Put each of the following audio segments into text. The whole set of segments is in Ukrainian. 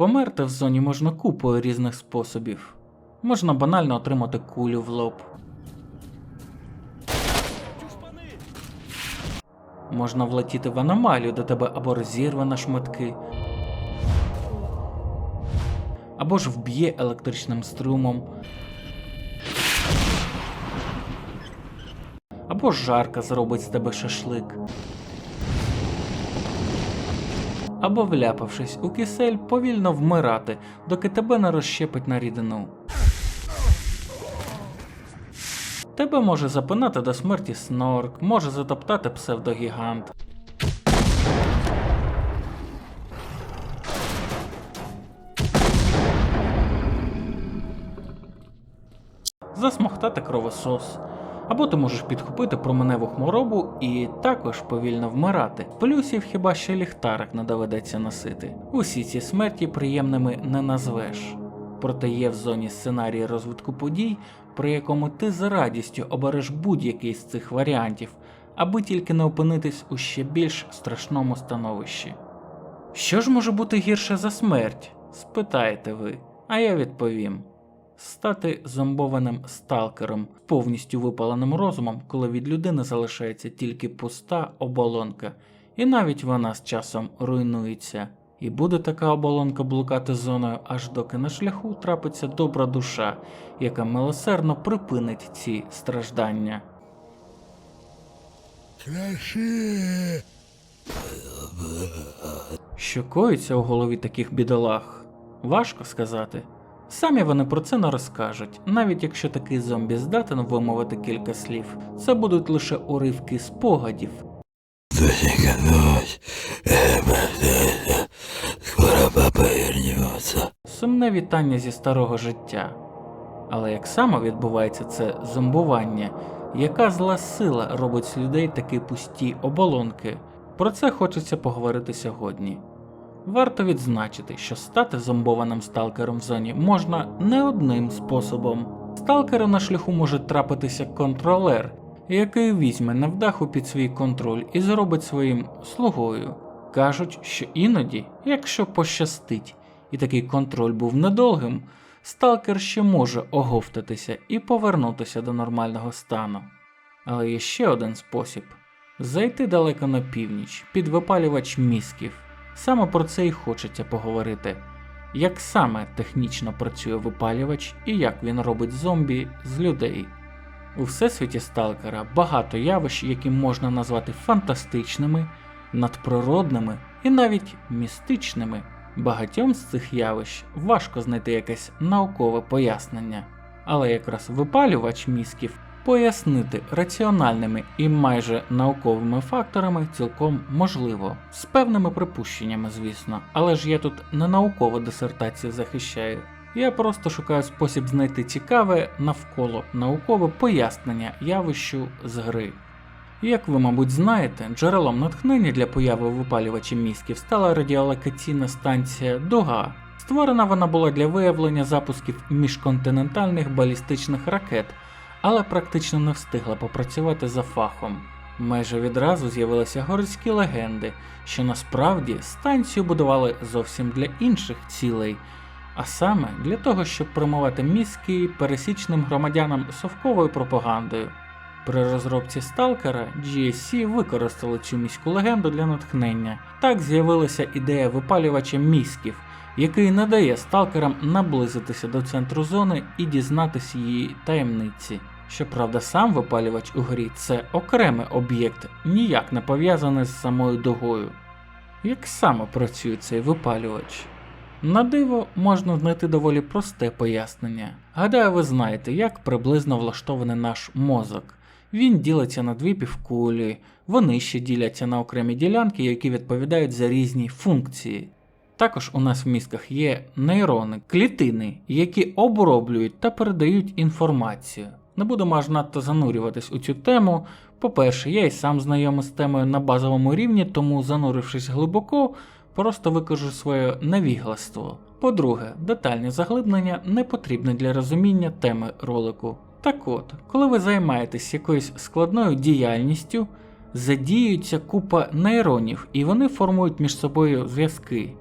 Померти в зоні можна купою різних способів. Можна банально отримати кулю в лоб. Можна влетіти в аномалію, де тебе або розірве на шматки, або ж вб'є електричним струмом, або ж жарка зробить з тебе шашлик. Або вляпавшись у кисель, повільно вмирати, доки тебе не розщепить на рідину. Тебе може запинати до смерті снорк, може затоптати псевдогігант. Засмоктати кровосос. Або ти можеш підхопити променеву хворобу і також повільно вмирати. Плюсів хіба що ліхтарик не доведеться носити. Усі ці смерті приємними не назвеш. Проте є в зоні сценарій розвитку подій, при якому ти з радістю обереш будь-який з цих варіантів, аби тільки не опинитись у ще більш страшному становищі. Що ж може бути гірше за смерть? спитаєте ви, а я відповім. Стати зомбованим сталкером, повністю випаленим розумом, коли від людини залишається тільки пуста оболонка, і навіть вона з часом руйнується. І буде така оболонка блукати зоною, аж доки на шляху трапиться добра душа, яка милосердно припинить ці страждання. Краще. Що коїться у голові таких бідолах? Важко сказати. Самі вони про це не розкажуть, навіть якщо такий зомбі здатен вимовити кілька слів, це будуть лише уривки спогадів. Скоро папа. Сумне вітання зі старого життя. Але як саме відбувається це зомбування, яка зла сила робить з людей такі пусті оболонки? Про це хочеться поговорити сьогодні. Варто відзначити, що стати зомбованим сталкером в зоні можна не одним способом. Сталкеру на шляху може трапитися контролер, який візьме невдаху під свій контроль і зробить своїм слугою. Кажуть, що іноді, якщо пощастить, і такий контроль був недовгим, сталкер ще може оговтатися і повернутися до нормального стану. Але є ще один спосіб зайти далеко на північ під випалювач мізків. Саме про це і хочеться поговорити. Як саме технічно працює випалювач і як він робить зомбі з людей. У всесвіті сталкера багато явищ, які можна назвати фантастичними, надприродними і навіть містичними. Багатьом з цих явищ важко знайти якесь наукове пояснення, але якраз випалювач мізків пояснити раціональними і майже науковими факторами цілком можливо, з певними припущеннями, звісно, але ж я тут не наукову дисертацію захищаю. Я просто шукаю спосіб знайти цікаве навколо наукове пояснення явищу з гри. Як ви, мабуть, знаєте, джерелом натхнення для появи випалювачів мізків стала радіолокаційна станція Дуга. Створена вона була для виявлення запусків міжконтинентальних балістичних ракет, але практично не встигла попрацювати за фахом. Майже відразу з'явилися городські легенди, що насправді станцію будували зовсім для інших цілей, а саме для того, щоб промивати мізки пересічним громадянам совковою пропагандою. При розробці Сталкера GSC використали цю міську легенду для натхнення. Так з'явилася ідея випалювача мізків, який не дає сталкерам наблизитися до центру зони і дізнатися її таємниці. Щоправда, сам випалювач у грі це окремий об'єкт, ніяк не пов'язаний з самою дугою. Як саме працює цей випалювач? На диво можна знайти доволі просте пояснення. Гадаю, ви знаєте, як приблизно влаштований наш мозок. Він ділиться на дві півкулі, вони ще діляться на окремі ділянки, які відповідають за різні функції. Також у нас в мізках є нейрони, клітини, які оброблюють та передають інформацію. Не будемо аж надто занурюватись у цю тему. По-перше, я і сам знайомий з темою на базовому рівні, тому занурившись глибоко, просто викажу своє невігластво. По-друге, детальні заглиблення не потрібні для розуміння теми ролику. Так от, коли ви займаєтесь якоюсь складною діяльністю, задіюється купа нейронів і вони формують між собою зв'язки.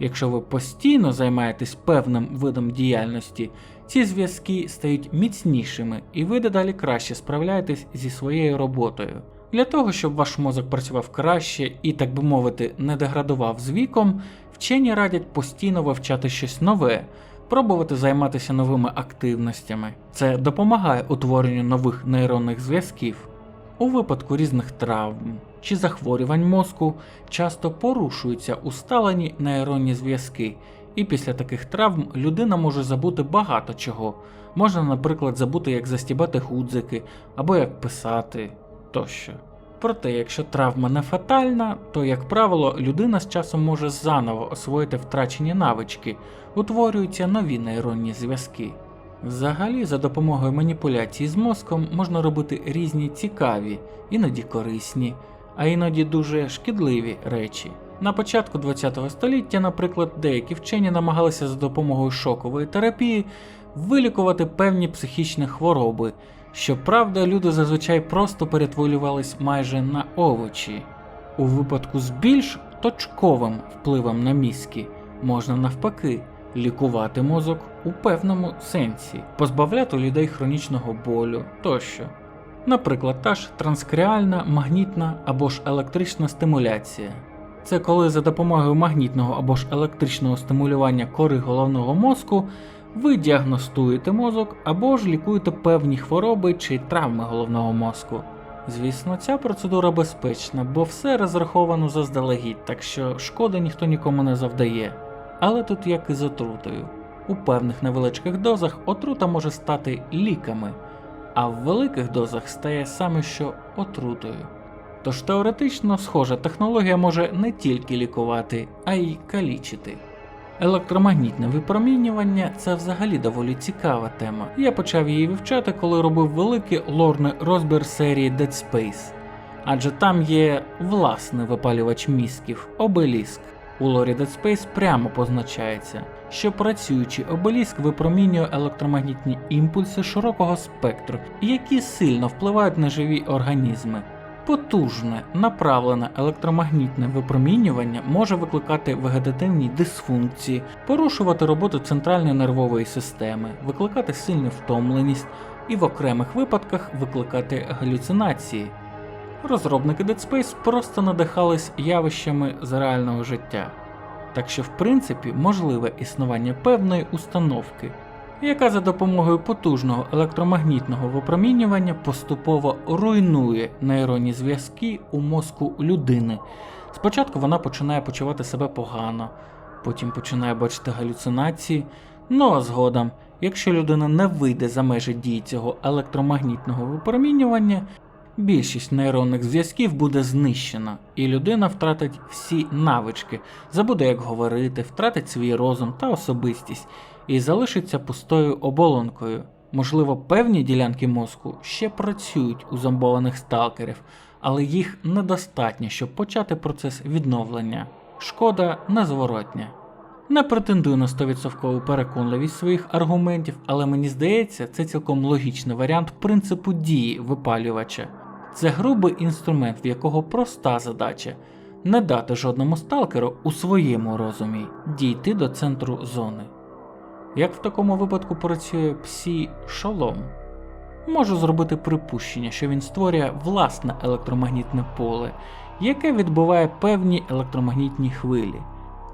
Якщо ви постійно займаєтесь певним видом діяльності, ці зв'язки стають міцнішими і ви дедалі краще справляєтесь зі своєю роботою. Для того, щоб ваш мозок працював краще і, так би мовити, не деградував з віком, вчені радять постійно вивчати щось нове, пробувати займатися новими активностями. Це допомагає утворенню нових нейронних зв'язків. У випадку різних травм чи захворювань мозку часто порушуються усталені нейронні зв'язки, і після таких травм людина може забути багато чого. Можна, наприклад, забути, як застібати гудзики або як писати тощо. Проте, якщо травма не фатальна, то, як правило, людина з часом може заново освоїти втрачені навички, утворюються нові нейронні зв'язки. Взагалі, за допомогою маніпуляцій з мозком можна робити різні цікаві, іноді корисні, а іноді дуже шкідливі речі. На початку ХХ століття, наприклад, деякі вчені намагалися за допомогою шокової терапії вилікувати певні психічні хвороби. Щоправда, люди зазвичай просто перетворювались майже на овочі. У випадку з більш точковим впливом на мізки можна навпаки лікувати мозок у певному сенсі, позбавляти людей хронічного болю тощо. Наприклад, та ж транскреальна, магнітна або ж електрична стимуляція. Це коли за допомогою магнітного або ж електричного стимулювання кори головного мозку ви діагностуєте мозок або ж лікуєте певні хвороби чи травми головного мозку. Звісно, ця процедура безпечна, бо все розраховано заздалегідь, так що шкоди ніхто нікому не завдає. Але тут як і з отрутою. У певних невеличких дозах отрута може стати ліками, а в великих дозах стає саме що отрутою. Тож теоретично схожа технологія може не тільки лікувати, а й калічити. Електромагнітне випромінювання це взагалі доволі цікава тема. Я почав її вивчати, коли робив великий лорний розбір серії Dead Space, адже там є власний випалювач мізків обеліск. У лорі Dead Space прямо позначається, що працюючий обеліск випромінює електромагнітні імпульси широкого спектру, які сильно впливають на живі організми. Потужне направлене електромагнітне випромінювання може викликати вегетативні дисфункції, порушувати роботу центральної нервової системи, викликати сильну втомленість і в окремих випадках викликати галюцинації. Розробники Dead Space просто надихались явищами з реального життя. Так що, в принципі, можливе існування певної установки, яка за допомогою потужного електромагнітного випромінювання поступово руйнує нейронні зв'язки у мозку людини. Спочатку вона починає почувати себе погано, потім починає бачити галюцинації. Ну а згодом, якщо людина не вийде за межі дії цього електромагнітного випромінювання, більшість нейронних зв'язків буде знищена, і людина втратить всі навички, забуде, як говорити, втратить свій розум та особистість і залишиться пустою оболонкою. Можливо, певні ділянки мозку ще працюють у зомбованих сталкерів, але їх недостатньо, щоб почати процес відновлення. Шкода незворотня. Не претендую на 100% переконливість своїх аргументів, але мені здається, це цілком логічний варіант принципу дії випалювача. Це грубий інструмент, в якого проста задача не дати жодному сталкеру у своєму розумі дійти до центру зони. Як в такому випадку працює псі шолом? Можу зробити припущення, що він створює власне електромагнітне поле, яке відбуває певні електромагнітні хвилі.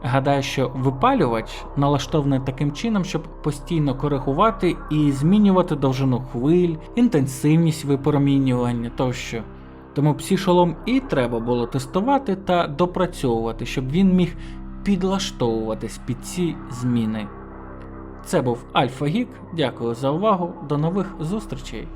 Гадаю, що випалювач налаштований таким чином, щоб постійно коригувати і змінювати довжину хвиль, інтенсивність випромінювання тощо. Тому псішолом і треба було тестувати та допрацьовувати, щоб він міг підлаштовуватись під ці зміни. Це був Альфа Гік. Дякую за увагу. До нових зустрічей!